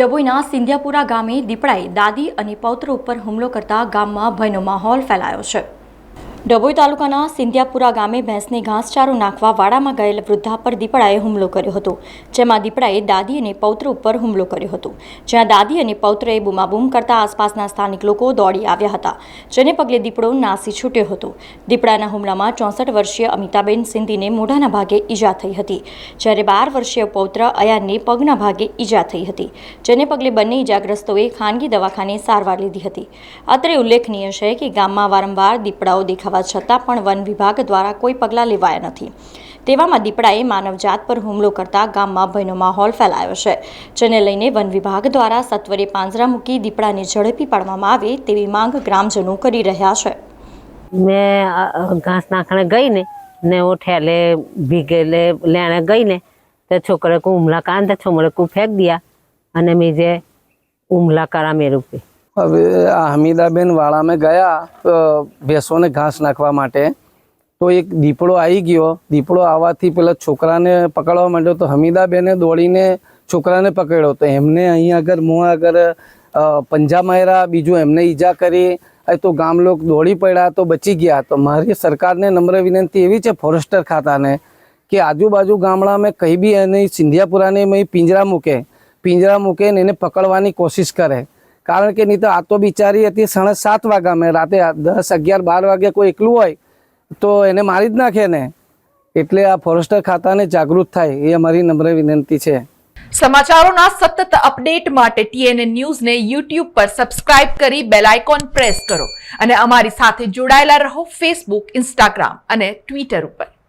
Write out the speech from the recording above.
ડભોઈના સિંધિયાપુરા ગામે દીપડાએ દાદી અને પૌત્ર ઉપર હુમલો કરતા ગામમાં ભયનો માહોલ ફેલાયો છે. ડભોઈ તાલુકાના સિંધિયાપુરા ગામે ભેંસને ઘાસચારો નાખવા વાડામાં ગયેલ વૃદ્ધા પર દીપડાએ હુમલો કર્યો હતો, જેમાં દીપડાએ દાદી અને પૌત્ર ઉપર હુમલો કર્યો હતો. જ્યાં દાદી અને પૌત્રએ બૂમાબૂમ કરતા આસપાસના સ્થાનિક લોકો દોડી આવ્યા હતા, જેને પગલે દીપડો નાસી છૂટ્યો હતો. દીપડાના હુમલામાં ચોસઠ વર્ષીય અમિતાબેન સિંધીને મોઢાના ભાગે ઈજા થઈ હતી, જ્યારે બાર વર્ષીય પૌત્ર અયાનને પગના ભાગે ઈજા થઈ હતી, જેને પગલે બંને ઈજાગ્રસ્તોએ ખાનગી દવાખાને સારવાર લીધી હતી. અત્રે ઉલ્લેખનીય છે કે ગામમાં વારંવાર દીપડાઓ દેખાવા થવા છતાં પણ વન વિભાગ દ્વારા કોઈ પગલાં લેવાયા નથી. તેવામાં દીપડાએ માનવજાત પર હુમલો કરતા ગામમાં ભયનો માહોલ ફેલાયો છે, જેને લઈને વન વિભાગ દ્વારા સત્વરે પાંજરા મૂકી દીપડાને ઝડપી પાડવામાં આવે તેવી માંગ ગ્રામજનો કરી રહ્યા છે. મેં ઘાસ નાખણે ગઈ ને ને હું ઠેલે ભીગેલે, લેણે ગઈ ને તો છોકરે કો હુમલા કાન છોમરે કો ફેંક દીયા. અને મેં જે હુમલા કરા મેરું પે હવે આ હમીદાબેન વાળામાં ગયા ભેંસોને ઘાસ નાખવા માટે. તો એક દીપડો આવી ગયો. દીપડો આવવાથી પેલા છોકરાને પકડવા માંડ્યો તો હમીદાબેને દોડીને છોકરાને પકડ્યો. તો એમને અહીં આગળ, મોં આગળ પંજા માર્યા, બીજું એમને ઈજા કરી. તો ગામ લોકો દોડી પડ્યા તો બચી ગયા. તો મારી સરકારને નમ્ર વિનંતી એવી છે ફોરેસ્ટર ખાતાને કે આજુબાજુ ગામડામાં કંઈ બી એને સિંધિયાપુરાને પિંજરા મૂકે. પિંજરા મૂકે ને એને પકડવાની કોશિશ કરે. કારણ કે નહીં તો આ તો બિચારી હતી સાડા સાત વાગ્યા મેં રાતે દસ અગિયાર બાર વાગે કોઈ એકલું હોય, તો એને મારી જ નાખે ને. એટલે આ ફોરેસ્ટર ખાતાને જાગૃત થાય એ અમારી નમ્ર વિનંતી છે. સમાચારોના સતત અપડેટ માટે ટીએનએ ન્યૂઝને યુટ્યુબ પર સબસ્ક્રાઇબ કરી બેલ આઇકોન પ્રેસ કરો અને અમારી સાથે જોડાયેલા રહો ફેસબુક, ઇન્સ્ટાગ્રામ અને ટ્વિટર ઉપર.